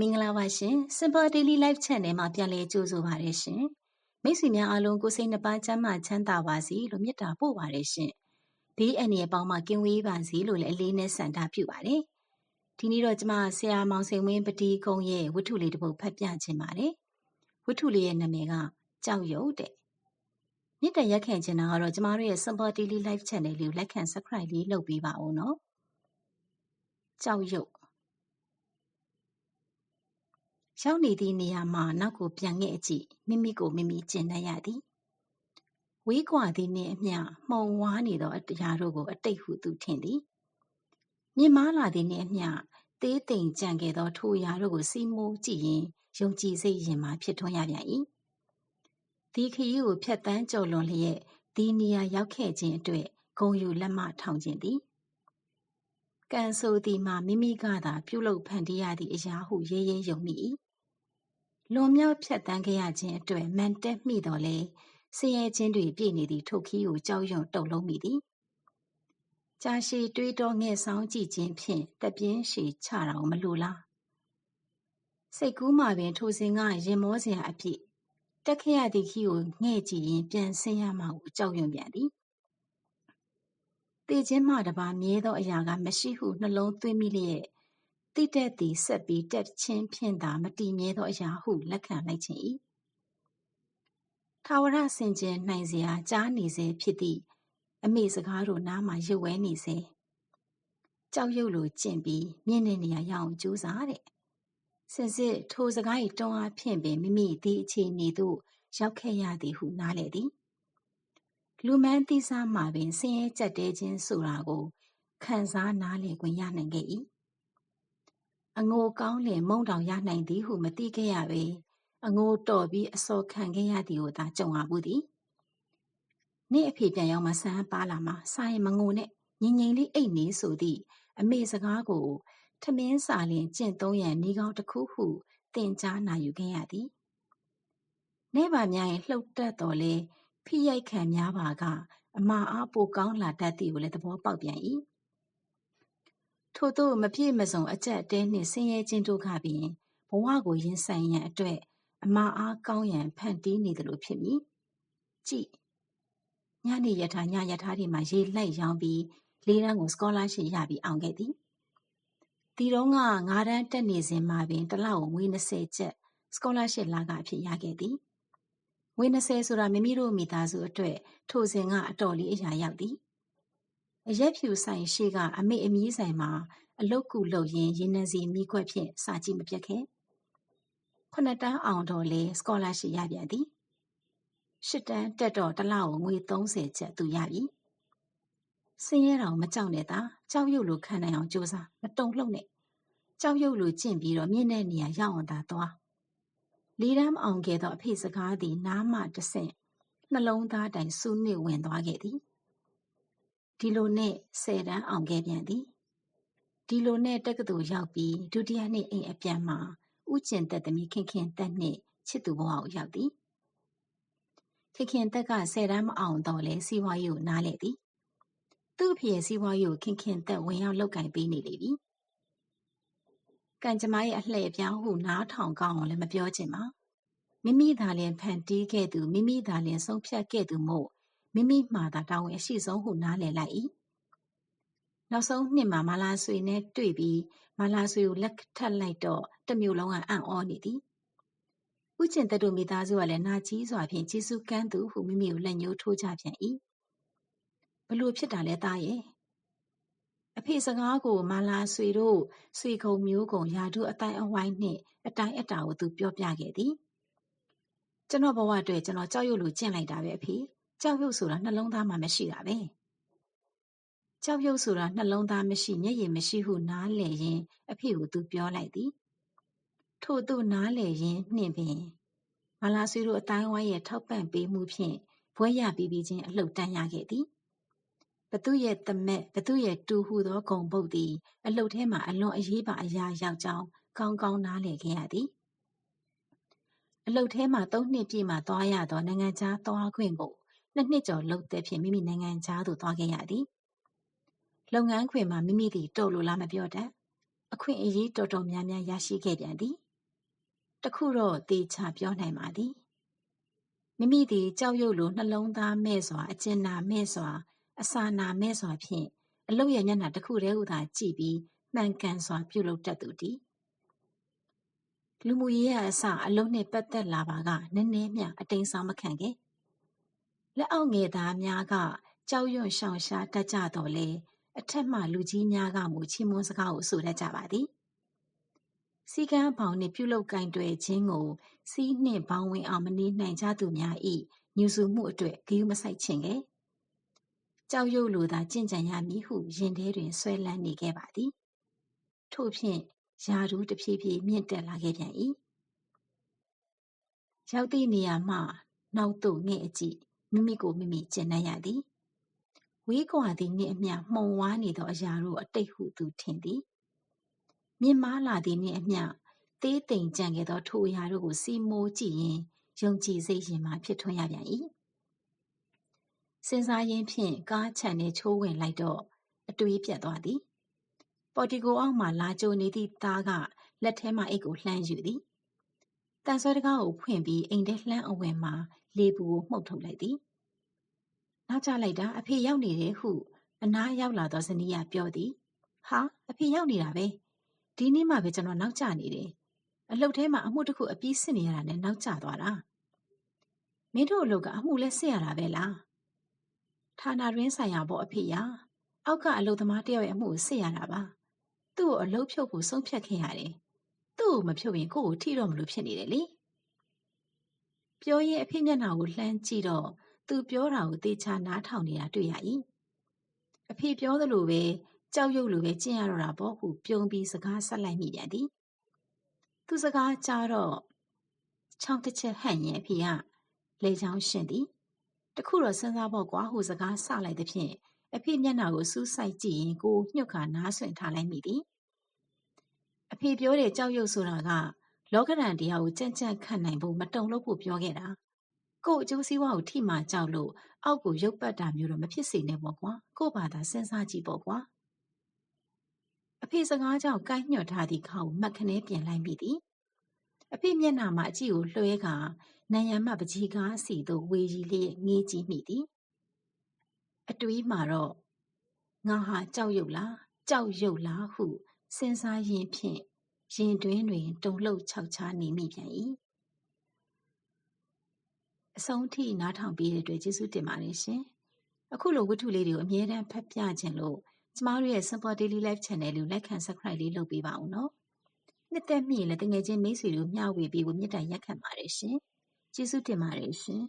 မင်္ဂလာပါရှင် Simple Daily Life Channel မှာပြန်လည်ကြိုဆိုပါရရှင်မိတ်ဆွေများအားလုံးကိုယ်စိတ်နှပါချမ်းသာချမ်းသာပါစေလို့မေတ္တာပို့ပါရရှင်ဘေးအန္တရာယ်ပေါင်းမှကင်းဝေးပါစေလို့လည်းအလေးနဲ့ဆန္ဒပြုပါတယ်ဒီနေ့တော့ကျမဆရာမောင်စိန်ဝင်းပတိကုံရဲ့ဝတ္ထုလေးတစ်ပုဒ်ဖတ်ပြခြင်းပါတယ်ဝတ္ထုလေးရဲ့နာမည်ကကြောက်ရွံ့တဲ့မြစ်တရက်ခံချင်တာကတော့ကျမတို့ရဲ့ Simple Daily Life Channel လေးကိုလက်ခံ Subscribe လေးလုပ်ပေးပါဦးနော်ကြောက်ရွံ့ ရောက်နေသည့်နေရာမှနောက်ကိုပြန်ငဲ့ကြည့်မိမိကိုမိမိကျင့်တတ်ရသည်ဝေးကွာသည်နှင့်အမျှမှုံဝါးနေသောအရာတို့ကို အတိတ်ဟုသူထင်သည်မြင်မာလာသည်နှင့်အမျှသေးသိမ်ကြံခဲ့သော ထိုအရာတို့ကိုစီးမိုးကြည့်ရင်ယုံကြည်စိတ်ရင်မှဖြစ်ထွန်းရပြန်၏ဒီခရီးကိုဖြတ်တန်းကြော်လွန်လျက်ဒီနေရာရောက်ခဲ့ခြင်းအတွက်ဂုံယူလက်မထောင်ခြင်းသည်ကံဆိုသည်မှာမိမိကသာပြုလုပ်ဖန်တီးရသည့်အရာဟုရဲရဲယုံမိ၏ လွန်မြောက်ဖြတ်တန်းခဲ့ရခြင်းအတွက်မန်တက်မိတော်လဲဆင်းရဲခြင်းတွေပြည့်နေသည့်ထိုခီးကိုကြောက်ရွံ့တုန်လုံးမိသည်ကြာရှည်တွေးတောငဲ့ဆောင်ကြည့်ခြင်းဖြင့်တပြင်းရှည်ချတော်မလိုလားစိတ်ကူးမှပင်ထိုစဉ်ကရင်မောစရာအဖြစ်တက်ခဲ့ရသည့်ခီးကိုငဲ့ကြည့်ရင်ပြန်ဆင်းရမှာကိုကြောက်ရွံ့ပြန်သည်တေခြင်းမှတပါမြဲသောအရာကမရှိဟုနှလုံးသွင်းမိလျက် တိတက်သည်ဆက်ပြီးတက်ချင်းဖြင့်သာမတည်မြဲသောအရာဟုလက်ခံလိုက်ခြင်း၏ထာဝရဆင်ခြင်နိုင်စရာကြားနေစေဖြစ်သည့်အမိစကားတို့နားမှာရုပ်ဝဲနေစေကြောက်ရွံ့လိုကျင့်ပြီးမြင့်တဲ့နေရာရအောင်ကြိုးစားတဲ့စင်စစ်ထိုစကား၏တွန်းအားဖြင့်ပင်မိမိဒီအခြေအနေသို့ရောက်ခဲ့ရသည်ဟုနားလေသည်လူမန်းသီးစားမှာပင်ဆင်းရဲကြက်တဲခြင်းဆိုတာကိုခံစားနားလည်ခွင့်ရနိုင်ခဲ့၏ အငိုကောင်းလင်မုန့်တောင်ရနိုင်သည်ဟုမသိခဲ့ရပေအငိုတော်ပြီးအစော်ခံခဲ့ရသည်ကိုသာကြုံရဘူးသည်နေ့အဖေပြန်ရောက်မှဆန်းပါလာမှစာရင်မငိုနဲ့ငင်ငင်လေးအိတ်နေဆိုသည့်အမေစကားကိုထမင်းစာလင်ကျင့်သုံးရန်နေကောင်းတစ်ခုဟုသင်ကြားနာယူခဲ့ရသည်နေပါများရင်လှုပ်တက်တော်လဲဖိရိုက်ခံများပါက အမအားပိုကောင်းလာတတ်သည်ကိုလည်းသဘောပေါက်ပြန်၏ ထို့သို့မပြည့်မစုံအကျပ်အတည်းနှင့်ဆင်းရဲခြင်းတို့ကပင်ဘဝကိုရင်ဆိုင်ရန်အတွက်အမအားကောင်းရန်ဖန်တီးနေသလိုဖြစ်မည်ကြည့်ညနေရထားညရထားတွေမှာရေလိုက်ရောင်းပြီးလေးတန်းကို scholarship ရပြီးအောင်ခဲ့သည်ဒီတော့ကငါးတန်းတက်နေစဉ်မှာပင်တစ်လောက်ငွေ20ကျပ် scholarship လာကအဖြစ်ရခဲ့သည်ငွေ20ဆိုတာမိမိတို့မိသားစုအတွက်ထိုစဉ်ကအတော်လေးအရာရောက်သည် အရက်ဖြူဆိုင်ရှေ့က အမေအမီးဆိုင်မှာ အလုတ်ကူလုပ်ရင်း ရေနံစီမိခွက်ဖြင့် စာကြည့်မပြတ်ခဲ့ခုနှစ်တန်းအောင်တော့လေစကောလာရှစ်ရပြန်သည်ရှစ်တန်းတက်တော့ တစ်လောက်ငွေ30ကျပ် သူရပြီစင်းရဲတော်မကြောက်နဲ့တာကြောက်ရွံ့လို့ခံနိုင်အောင်ကြိုးစား မတုံ့လှုပ်နဲ့ ကြောက်ရွံ့လို့ကျင့်ပြီးတော့ မြင့်တဲ့နေရာ ရောက်အောင်သာသွားလေးတန်းအောင်ခဲ့သော အဖေစကားသည် နားမှတဆင့် နှလုံးသားတိုင်စူးနစ်ဝင်သွားခဲ့သည် ဒီလိုနဲ့ဆယ်တန်းအောင်ခဲ့ပြန်သည်ဒီလိုနဲ့တက္ကသိုလ်ရောက်ပြီးဒုတိယနှစ်အိမ်အပြန်မှာဥကျင်သက်သမီးခင်ခင်သက်နှင့်ချစ်သူဘဝကိုရောက်သည်ခင်ခင်သက်ကဆယ်တန်းမအောင်တော့လဲစီးပွားရေးကိုနားလဲသည်သူ့အဖေရဲ့စီးပွားရေးကိုခင်ခင်သက်ဝင်ရောက်လောက်ကင်ပေးနေလေပြီကံကြမ္မာရဲ့အလှည့်အပြောင်းဟုနားထောင်ကောင်းအောင်လည်းမပြောချင်ပါမိမိသာလျှင်ဖန်တီးခဲ့သူမိမိသာလျှင်ဆုံးဖြတ်ခဲ့သူမို့ မိမိမှာသာတာဝန်အရှိဆုံးဟုနားလည်လိုက်၏နောက်ဆုံးနှစ်မှာမာလာဆွေနဲ့တွေ့ပြီးမာလာဆွေကိုလက်ထပ်လိုက်တော့တမျိုးလုံးကအံ့ဩနေသည်ဥကျင်တတို့မိသားစုကလည်းနာကြီးစွာဖြင့်ကျေးဇူးကမ်းသူဟုမိမိကိုလက်ညှိုးထိုးကြပြန်၏ဘလို့ဖြစ်တာလဲသားရဲ့အဖေစကားကိုမာလာဆွေတို့ဆွေကုံမျိုးကုံယာတုအတိုင်းအဝိုင်းနှင့်အတိုင်းအတာကိုသူပြောပြခဲ့သည်ကျွန်တော်ဘဝအတွက်ကျွန်တော်ကြောက်ရွံ့လို့ကျင့်လိုက်တာပဲအဖေ ကြောက်ရွံ့ဆိုတာနှလုံးသားမှာမရှိတာပဲကြောက်ရွံ့ဆိုတာနှလုံးသားမရှိမျက်ရည်မရှိဟုနားလည်ရင်အဖေကိုသူပြောလိုက်သည်ထို့သူနားလည်ရင်နှင့်ပင်မလာဆွေတို့အတိုင်းဝိုင်းရဲ့ထောက်ပံ့ပေးမှုဖြင့်ဘွဲရပြီးပြီးချင်းအလှုပ်တန်းရခဲ့သည်ဘသူရဲ့တမက်ဘသူရဲ့တူဟုသောဂုံပုတ်သည်အလှုပ်ထဲမှအလွန်အရေးပါအရာရောက်ကြောင်းကောင်းကောင်းနားလည်ခဲ့ရသည်အလှုပ်ထဲမှသုံးနှစ်ပြည့်မှသွားရသောနိုင်ငံခြားသွားခွင့်ကို နှစ်နှစ်ကျော်လှုပ်တဲ့ဖြင့်မိမိနိုင်ငံခြားသို့သွားခဲ့ရသည်လုပ်ငန်းခွင်မှာမိမိသည်တော်လိုလားမပြောတတ်အခွင့်အရေးတော်တော်များများရရှိခဲ့ပြန်သည်တခုတော့သေချာပြောနိုင်ပါသည်မိမိသည်ကြောက်ရွံ့လိုနှလုံးသားမဲ့စွာအကျဉ်းနာမဲ့စွာအစာနာမဲ့စွာဖြင့်အလုတ်ရဲ့မျက်နှာတစ်ခုတည်းဟုသာကြည့်ပြီးမှန်ကန်စွာပြုလုပ်တတ်သူတည်းလူမှုရေးအစအလုံးနှင့်ပတ်သက်လာပါကနည်းနည်းမျှအတိမ်ဆောင်မခံခဲ့ လက်အောက်ငယ်သားများကကြောက်ရွံ့ရှောင်ရှားတတ်ကြတော်လဲအထက်မှလူကြီးများကမူချီးမွမ်းစကားကိုဆိုတတ်ကြပါသည်စီကံပေါင်းနှင့်ပြုလုပ်ကင်တွယ်ခြင်းကိုစီးနှင့်ဘောင်းဝင်အောင်မနေနိုင်ကြသူများ၏ညူဆူမှုအတွက်ဂယုမဆိုင်ခြင်းကကြောက်ရွံ့လိုသာကြင်ကြံရမည်ဟုရင်ထဲတွင်ဆွဲလန်းနေခဲ့ပါသည်ထို့ဖြင့်ယာရူးတဖြည်းဖြည်းမြင့်တက်လာခဲ့ပြန်၏ရောက်သည့်နေရာမှနောက်သို့ငှဲ့အကြည့် မိမိကိုမိမိကျင့်နှံ့ရသည်ဝေးကွာသည်နှင့်အမျှမှုံဝါးနေသောအရာတို့အတိတ်ဟုသူထင်သည်မြင့်မားလာသည်နှင့်အမျှသေးသိမ်ကြံခဲ့သောထိုအရာတို့ကိုစီမိုးကြည့်ရင်ယုံကြည်စိတ်ရင်မှဖြစ်ထွန်းရပြန်၏စဉ်းစားရင်းဖြင့်ကားချန်နှင့်ချိုးဝင်လိုက်တော့အတွေးပြတ်သွားသည်ပေါ်တီကိုအောက်မှလာကြိုနေသည့်သားကလက်ထဲမှအိတ်ကိုလှမ်းယူသည် တန်ဆွဲတကားကိုဖွင့်ပြီးအိမ်ထဲလှမ်းအဝင်မှာလေပူကိုမှုတ်ထုတ်လိုက်သည်နောက်ကျလိုက်တာအဖေရောက်နေတယ်ဟုအနားရောက်လာသောဇနီးကပြောသည်ဟာအဖေရောက်နေတာပဲဒီနေ့မှပဲကျွန်တော်နောက်ကျနေတယ်အလှုပ်ထဲမှာအမှုတစ်ခုအပြီးစစ်နေရတာနဲ့နောက်ကျသွားတာမင်းတို့အလုပ်ကအမှုလဲစစ်ရတာပဲလားဌာနရင်းဆိုင်ရာပေါ့အဖေရအောက်ကအလုပ်သမားတယောက်ရဲ့အမှုကိုစစ်ရတာပါသူ့ကိုအလုပ်ဖြုတ်ဖို့ဆုံးဖြတ်ခဲ့ရတယ်သူ့ ကိုမဖြုတ်ရင်ကိုယ့်ကိုထိတော့မလို့ဖြစ်နေတယ်လေပြောရင်အဖေမျက်နှာကိုလှမ်းကြည့်တော့သူပြောတာကိုသေချာနားထောင်နေတာတွေ့ရ၏အဖေပြောသလိုပဲကြောက်ရွံ့လိုပဲကျင့်ရတော့တာပေါ့ဟုပြုံးပြီးစကားဆက်လိုက်မိပြန်သည်သူစကားကြားတော့ချောင်းတစ်ချက်ဟန့်ရင်အဖေကလေချောင်းရှင်သည်တခုတော့စဉ်းစားဖို့ကွာဟုစကားဆလိုက်သဖြင့်အဖေမျက်နှာကိုစူးစိုက်ကြည့်ရင်ကိုညှုတ်ခါနားဆွင့်ထားလိုက်မိသည်အ ဖေပြောတဲ့ကြောက်ရွံ့ဆိုတာကလောကဓာတ်တရားကိုကြံ့ကြံ့ခံနိုင်ဖို့မတုံလို့ဖို့ပြောခဲ့တာကို့အကျိုးစီးပွားကိုထိမှကြောက်လို့အောက်ကိုရုပ်ပတ်တာမျိုးတော့မဖြစ်စေနဲ့ပေါ့ကွာကို့ဘာသာစဉ်းစားကြည့်ပေါ့ကွာအဖေစကားကြောင့်ကိုင်းညွတ်ထားသည့်ခါကိုမှတ်ခနဲပြင်လိုက်မိသည်အဖေမျက်နှာမှာအကြည့်ကိုလွှဲကာနံရံမှပကြီးကားစီသို့ဝေရီလျက်ငေးကြည့်မိသည်အတွေးမှာတော့ငါဟာကြောက်ရွံ့လားကြောက်ရွံ့လားဟုစဉ်းစားရင်းဖြင့် ရင်တွင်းတွင်တုန်လှုပ်ခြောက်ခြားနေမိပြန်၏အဆုံးထိနားထောင်ပေးတဲ့အတွက်ကျေးဇူးတင်ပါတယ်ရှင်အခုလိုဝတ္ထုလေးတွေကိုအမြဲတမ်းဖတ်ပြခြင်းလို့ကျမတို့ရဲ့ Simple Daily Life Channel ကို like and subscribe လေးလုပ်ပေးပါဦးနော်နှစ်သက်မိရင်လည်းတကယ်ချင်းမိတ်ဆွေတို့မျှဝေပေးဖို့မေတ္တာရက်ခံပါတယ်ရှင်ကျေးဇူးတင်ပါတယ်ရှင်